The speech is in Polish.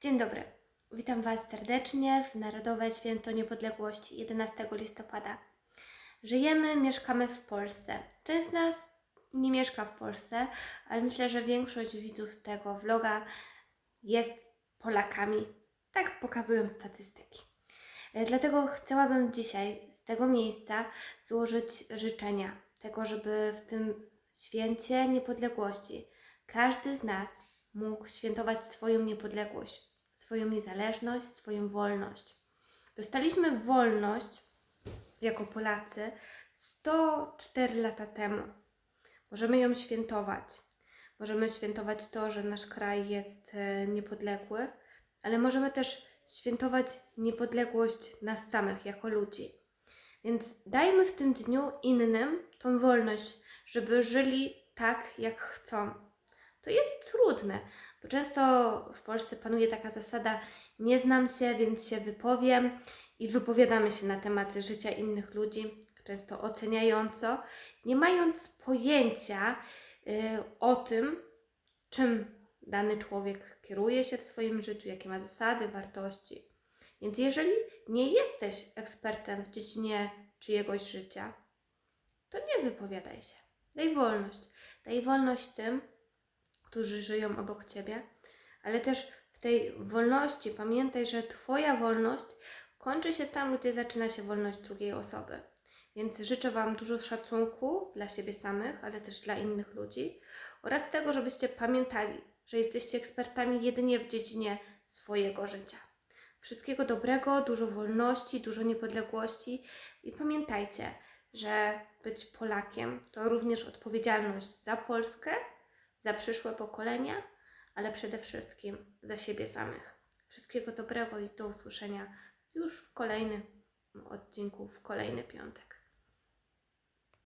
Dzień dobry. Witam Was serdecznie w Narodowe Święto Niepodległości 11 listopada. Żyjemy, mieszkamy w Polsce. Część z nas nie mieszka w Polsce, ale myślę, że większość widzów tego vloga jest Polakami. Tak pokazują statystyki. E, Dlatego chciałabym dzisiaj z tego miejsca złożyć życzenia tego, żeby w tym święcie niepodległości każdy z nas mógł świętować swoją niepodległość, swoją niezależność, swoją wolność. Dostaliśmy wolność jako Polacy 104 lata temu. Możemy ją świętować. Możemy świętować to, że nasz kraj jest e, niepodległy, ale możemy też świętować niepodległość nas samych jako ludzi. Więc dajmy w tym dniu innym tą wolność, żeby żyli tak, jak chcą. To jest trudne, bo często w Polsce panuje taka zasada: nie znam się, więc się wypowiem i wypowiadamy się na tematy życia innych ludzi, często oceniająco, nie mając pojęcia y, o tym, czym dany człowiek kieruje się w swoim życiu, jakie ma zasady, wartości. Więc jeżeli nie jesteś ekspertem w dziedzinie czyjegoś życia, to nie wypowiadaj się. Daj wolność. Daj wolność tym, którzy żyją obok ciebie, ale też w tej wolności pamiętaj, że Twoja wolność kończy się tam, gdzie zaczyna się wolność drugiej osoby. Więc życzę Wam dużo szacunku dla siebie samych, ale też dla innych ludzi oraz tego, żebyście pamiętali, że jesteście ekspertami jedynie w dziedzinie swojego życia. Wszystkiego dobrego, dużo wolności, dużo niepodległości i pamiętajcie, że być Polakiem to również odpowiedzialność za Polskę, za przyszłe pokolenia, ale przede wszystkim za siebie samych. Wszystkiego dobrego i do usłyszenia już w kolejnym odcinku, w kolejny piątek.